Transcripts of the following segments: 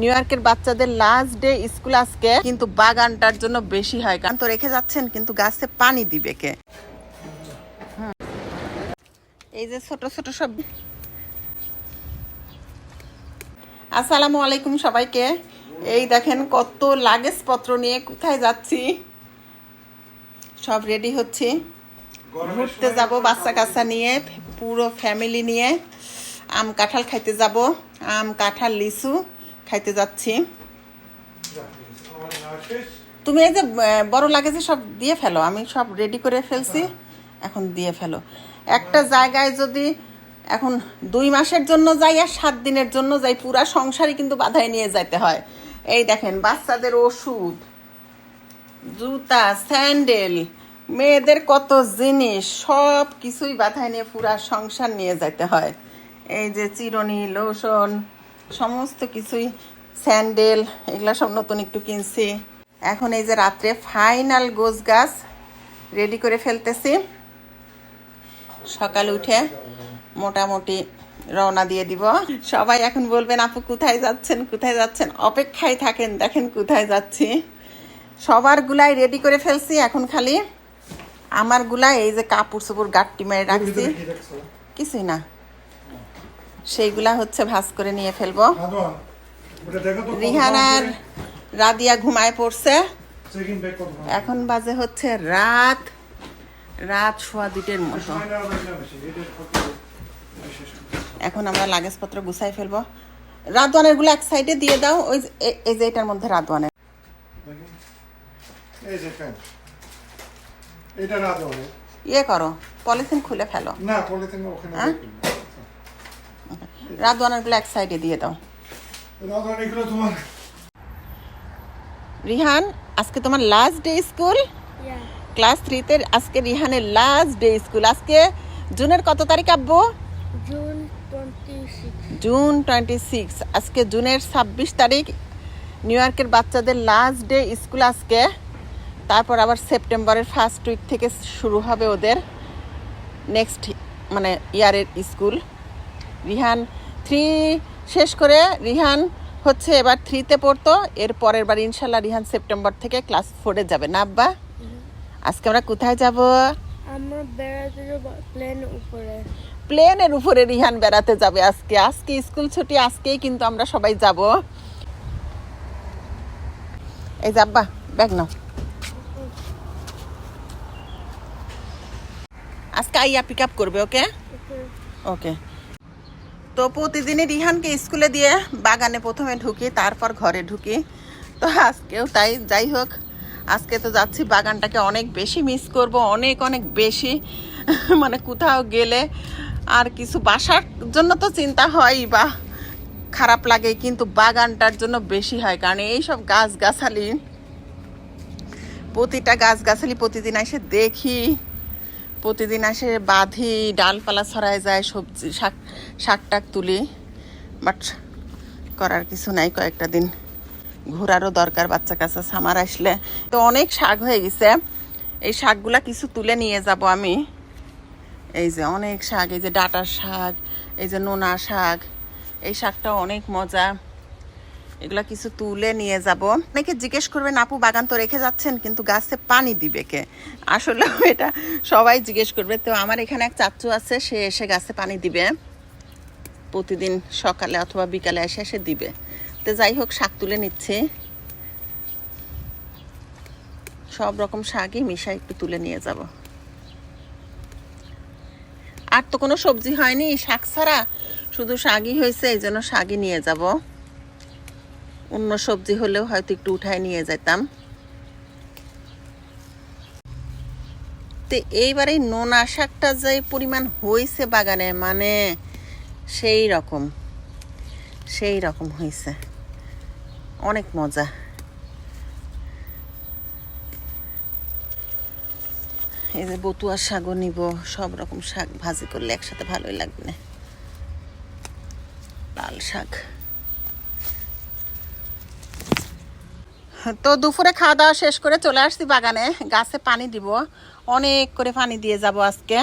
New ইয়র্কের বাচ্চাদের last day school আজকে, কিন্তু বাগানটার জন্য বেশি হয়। কারণ তো রেখে যাচ্ছেন, কিন্তু গাছে পানি দিবে কে? এই যে ছোট ছোট সব। আসসালামু আলাইকুম সবাইকে। এই দেখেন কত লাগেজ পত্র নিয়ে কোথায় যাচ্ছি। সব রেডি হচ্ছে। ঘুরতে যাব বাচ্চা কাচ্চা নিয়ে, পুরো ফ্যামিলি নিয়ে। আম কাঁঠাল খাইতে যাব। আম, কাঁঠাল, লিচু। খাইতে যাচ্ছি। তুমি এই যে বড় লাগেজে সব দিয়ে ফেলো। আমি সব রেডি করে ফেলছি, এখন দিয়ে ফেলো। একটা জায়গায় যদি এখন দুই মাসের জন্য যাই আর সাত দিনের জন্য যাই, পুরা সংসারই কিন্তু বাধায় নিয়ে যেতে হয়। এই দেখেন, বাচ্চাদের ওষুধ, জুতা, স্যান্ডেল, মেয়েদের কত জিনিস, সব কিছুই বাধায় নিয়ে পুরা সংসার নিয়ে যেতে হয়। এই যে চিরনি, লোশন সমস্ত কিছুই স্যান্ডেল এগুলো সব নতুন একটু কিনছি। এখন এই যে রাত্রে ফাইনাল গোছ গাছ রেডি করে ফেলতেছি। সকালে উঠে মোটামুটি রওনা দিয়ে দিব। সবাই এখন বলবেন আপু কোথায় যাচ্ছেন? কোথায় যাচ্ছেন? অপেক্ষায় থাকেন দেখেন কোথায় যাচ্ছি। সবার গুলাই রেডি করে ফেলছি এখন খালি। আমার গুলাই এই যে কাপড় চোপড় গাট্টি মেরে রাখছি। কিছুই না। সেইগুলা হচ্ছে ভাজ করে নিয়ে ফেলব। রিহানার রাদিয়া ঘুমায় পড়ছে। এখন বাজে হচ্ছে রাত রাত সোয়া দুটের মতো। এখন আমরা লাগেজপত্র গুছাই ফেলব। রাতওয়ানেরগুলো এক সাইডে দিয়ে দাও ওই এই যে এটার মধ্যে হবে ইয়ে করো পলিথিন খুলে ফেলো। না পলিথিন ওখানে হ্যাঁ? রাতওয়ানেরগুলো এক সাইডে দিয়ে দাও। তোমার? রিহান আজকে তোমার লাস্ট ডে স্কুল ক্লাস থ্রিতে আজকে রিহানের লাস্ট ডে স্কুল আজকে জুনের কত তারিখ আব্বু? June 26. জুন টোয়েন্টি সিক্স আজকে জুনের ছাব্বিশ তারিখ নিউ ইয়র্কের বাচ্চাদের লাস্ট ডে স্কুল আজকে। তারপর আবার সেপ্টেম্বরের ফার্স্ট উইক থেকে শুরু হবে ওদের নেক্সট মানে ইয়ারের স্কুল রিহান থ্রি শেষ করে রিহান হচ্ছে এবার থ্রিতে পড়তো। এর পরের বার ইনশাল্লাহ রিহান সেপ্টেম্বর থেকে ক্লাস ফোরে যাবে। না আব্বা? আজকে আমরা কোথায় যাব? আমরা বেড়াতে যাব প্লেন উপরে। প্লেনের উপরে রিহান বেড়াতে যাবে আজকে। আজকে স্কুল ছুটি আজকেই কিন্তু আমরা সবাই যাব। এই যাব্বা ব্যাগ নাও। আজকে আইয়া পিক আপ করবে ওকে। ওকে। তো প্রতিদিনই রিহানকে স্কুলে দিয়ে বাগানে প্রথমে ঢুকি, তারপর ঘরে ঢুকি। তো আজকেও তাই, যাই হোক, আজকে তো যাচ্ছি বাগানটাকে অনেক বেশি মিস করব, অনেক অনেক বেশি। মানে কোথাও গেলে আর কিছু বাসার জন্য তো চিন্তা হয় বা খারাপ লাগে, কিন্তু বাগানটার জন্য বেশি হয়, কারণ এইসব গাছ গাছালি প্রতিটা গাছ গাছালি প্রতিদিন এসে দেখি। প্রতিদিন আসে বাঁধি, ডালপালা ছড়ায় যায়, সবজি, শাক শাক টাক তুলি। বাট করার কিছু নাই কয়েকটা দিন। ঘোরারও দরকার বাচ্চা কাচ্চা সামার আসলে। তো অনেক শাক হয়ে গেছে। এই শাকগুলা কিছু তুলে নিয়ে যাব আমি। এই যে অনেক শাক, এই যে ডাটার শাক, এই যে নোনা শাক, এই শাকটা অনেক মজা। এগুলা কিছু তুলে নিয়ে যাব। অনেকে জিজ্ঞেস করবেন, আপু, বাগান তো রেখে যাচ্ছেন, কিন্তু গাছে পানি দিবে কে? আসলে এটা সবাই জিজ্ঞেস করবে। তো আমার এখানে এক চাচু আছে, সে এসে গাছে পানি দিবে। প্রতিদিন সকালে অথবা বিকালে এসে এসে দিবে। তো যাই হোক, শাক তুলে নিচ্ছে। সব রকম শাকই মিশা একটু তুলে নিয়ে যাব। আর তো কোনো সবজি হয়নি, শাক ছাড়া শুধু শাকই হয়েছে, এই জন্য শাকই নিয়ে যাব। অন্য সবজি হলেও হয়তো একটু উঠায় নিয়ে যেতাম। তো এইবারে নোনা শাকটা যে পরিমাণ হয়েছে বাগানে মানে সেই রকম সেই রকম হয়েছে অনেক মজা। এই যে বতুয়া শাকও নিব, সব রকম শাক ভাজি করলে একসাথে ভালোই লাগবে। লাল শাক। তো দুপুরে খাওয়া দাওয়া শেষ করে চলে আসছি বাগানে। গাছে পানি দিব। অনেক করে পানি দিয়ে যাব আজকে।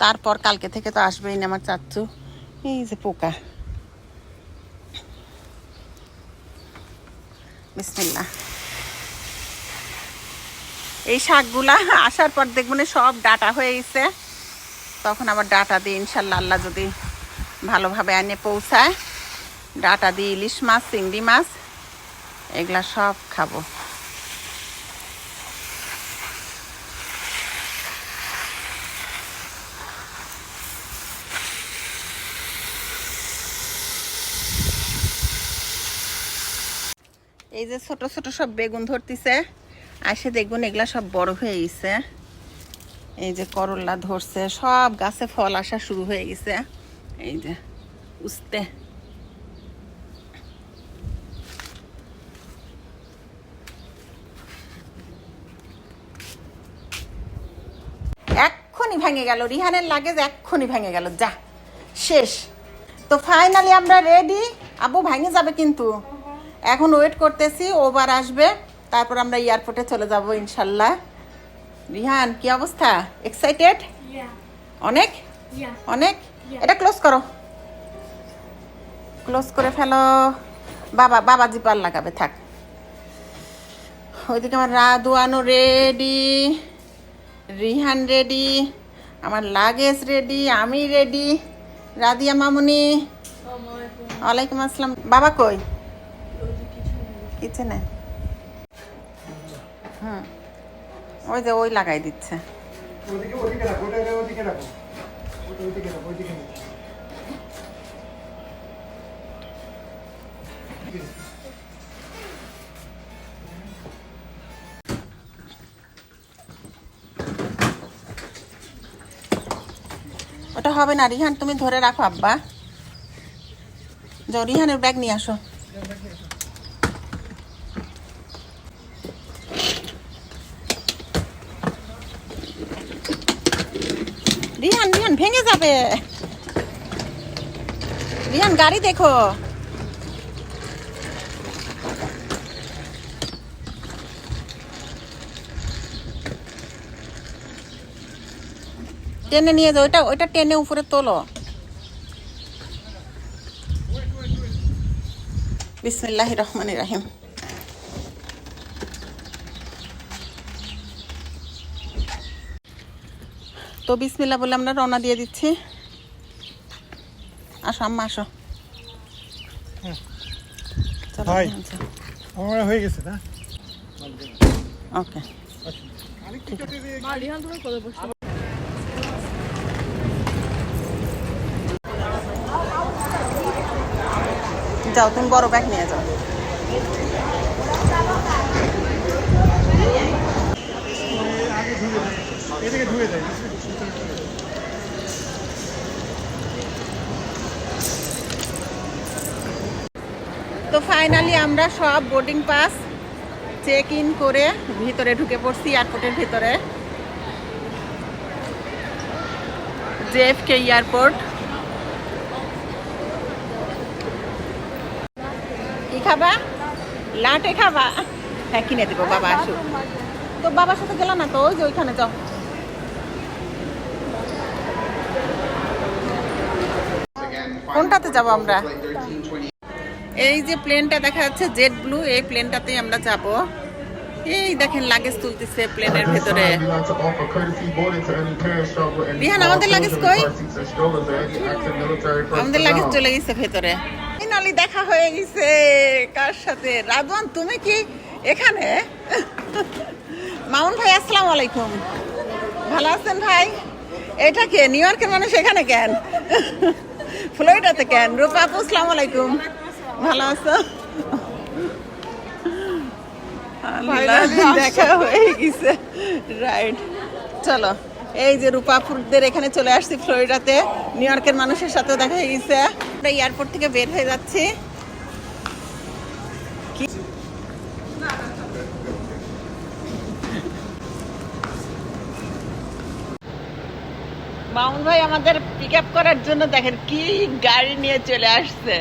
তারপর কালকে থেকে তো আসবেই না আমার চাচ্চু এই যে পোকা। এই শাকগুলা আসার পর দেখবেন সব ডাটা হয়ে গেছে। তখন আবার ডাটা দিয়ে ইনশাল্লাহ আল্লাহ যদি ভালোভাবে আনে পৌঁছায়। ডাটা দিয়ে ইলিশ মাছ, চিংড়ি মাছ এগুলা সব খাব। এই যে ছোট ছোট সব বেগুন ধরতিছে আসে দেখুন এগুলা সব বড় হয়ে গেছে। এই যে করল্লা ধরছে, সব গাছে ফল আসা শুরু হয়ে গেছে। এই যে, উস্তে এক্ষুনি ভেঙে গেল। রিহানের লাগেজ এক্ষুনি ভেঙে গেল। যা শেষ। তো ফাইনালি আমরা রেডি আবু ভেঙে যাবে কিন্তু। এখন ওয়েট করতেছি ওবার আসবে। তারপর আমরা এয়ারপোর্টে চলে যাব ইনশাল্লাহ। রিহান কি অবস্থা? এক্সাইটেড অনেক? অনেক? এটা ক্লোজ করো। ক্লোজ করে ফেলো। বাবা বাবা জিপার লাগাবে থাক। ওইদিকে আমার রাদুয়ানো রেডি রিহান রেডি আমার লাগেজ রেডি আমি রেডি রাদিয়া মামুনি। ওয়ালাইকুম আসসালাম। বাবা কই? কিচেনে। হুম। ওই যে ওই লাগাই দিচ্ছে। ওইদিকে হবে না। রিহান, তুমি ধরে রাখো, আব্বা। যাও রিহানের ব্যাগ নিয়ে আসো। রিহান রিহান, ভেঙে যাবে। রিহান, গাড়ি দেখো। টেনে নিয়ে যাও ওইটা ওইটা টেনে উপরে তোলো। বিসমিল্লাহ রহমান রাহিম। তো বিসমিল্লা বলে আমরা রওনা দিয়ে দিচ্ছি। আসো আম্মা আসো। হয়ে গেছে না? ওকে। যাও, তুমি বড় ব্যাগ নিয়ে যাও। তো ফাইনালি আমরা সব বোর্ডিং পাস চেক ইন করে ভিতরে ঢুকে পড়ছি এয়ারপোর্টের ভিতরে। জেএফকে এয়ারপোর্ট খাবা? লাটে খাবা? হ্যাঁ কিনে দেবো বাবা আসুক। তো বাবার সাথে গেলাম না তো? ওই যে ওইখানে যাও। কোনটাতে যাব আমরা? এই যে প্লেনটা দেখা যাচ্ছে জেড ব্লু এই প্লেনটাতেই আমরা যাব। এই দেখেন লাগেজ তুলতেছে প্লেনের ভেতরে। বিহান আমাদের লাগেজ কই? আমাদের লাগেজ চলে গেছে ভেতরে। ফাইনালি দেখা হয়ে গেছে। কার সাথে? রাদওয়ান তুমি কি এখানে? মামুন ভাই আসসালামু আলাইকুম। ভালো আছেন ভাই? এটা কে? নিউ ইয়র্কের মানুষ এখানে কেন? ফ্লোরিডাতে কেন? রূপা আপু আসসালামু আলাইকুম। ভালো আছো? দেখা হয়ে গেছে। রাইট চলো এই যে রূপাপুরদের এখানে চলে আসছি ফ্লোরিডাতে। নিউ ইয়র্কের মানুষের সাথে দেখা হয়ে গেছে। আমরা এয়ারপোর্ট থেকে বের হয়ে যাচ্ছি। মামুন ভাই আমাদের পিক আপ করার জন্য দেখেন কি গাড়ি নিয়ে চলে আসছে।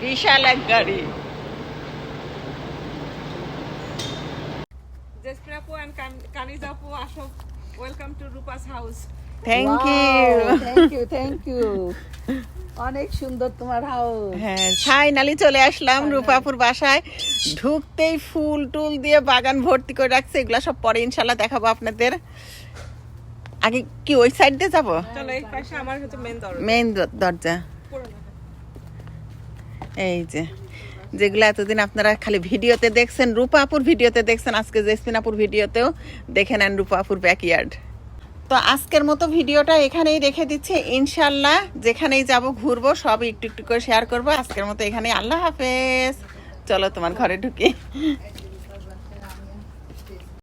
বিশাল এক গাড়ি। and Kan- Kanizapo Ashok, welcome to Rupa's house. Thank you thank you thank you অনেক সুন্দর তোমার হাউস হ্যাঁ ফাইনালি চলে আসলাম রূপাপুর বাসায়। ঢুকতেই ফুল টুল দিয়ে বাগান ভর্তি করে রাখছে এগুলা সব পরে ইনশাল্লাহ দেখাবো আপনাদের। আগে কি ওই সাইড দিয়ে যাব? চলো এই পাশে আমার হচ্ছে মেন দরজা। মেইন দরজা। এই যে যেগুলো এতদিন আপনারা খালি ভিডিওতে দেখছেন রূপাপুর ভিডিওতে দেখছেন আজকে জেসমিনাপুর ভিডিওতেও দেখে নেন রূপাপুর ব্যাকইয়ার্ড তো আজকের মতো ভিডিওটা এখানেই রেখে দিচ্ছি। ইনশাল্লাহ যেখানেই যাব ঘুরবো সব একটু একটু করে শেয়ার করব। আজকের মতো এখানেই। আল্লাহ হাফেজ। চলো তোমার ঘরে ঢুকি।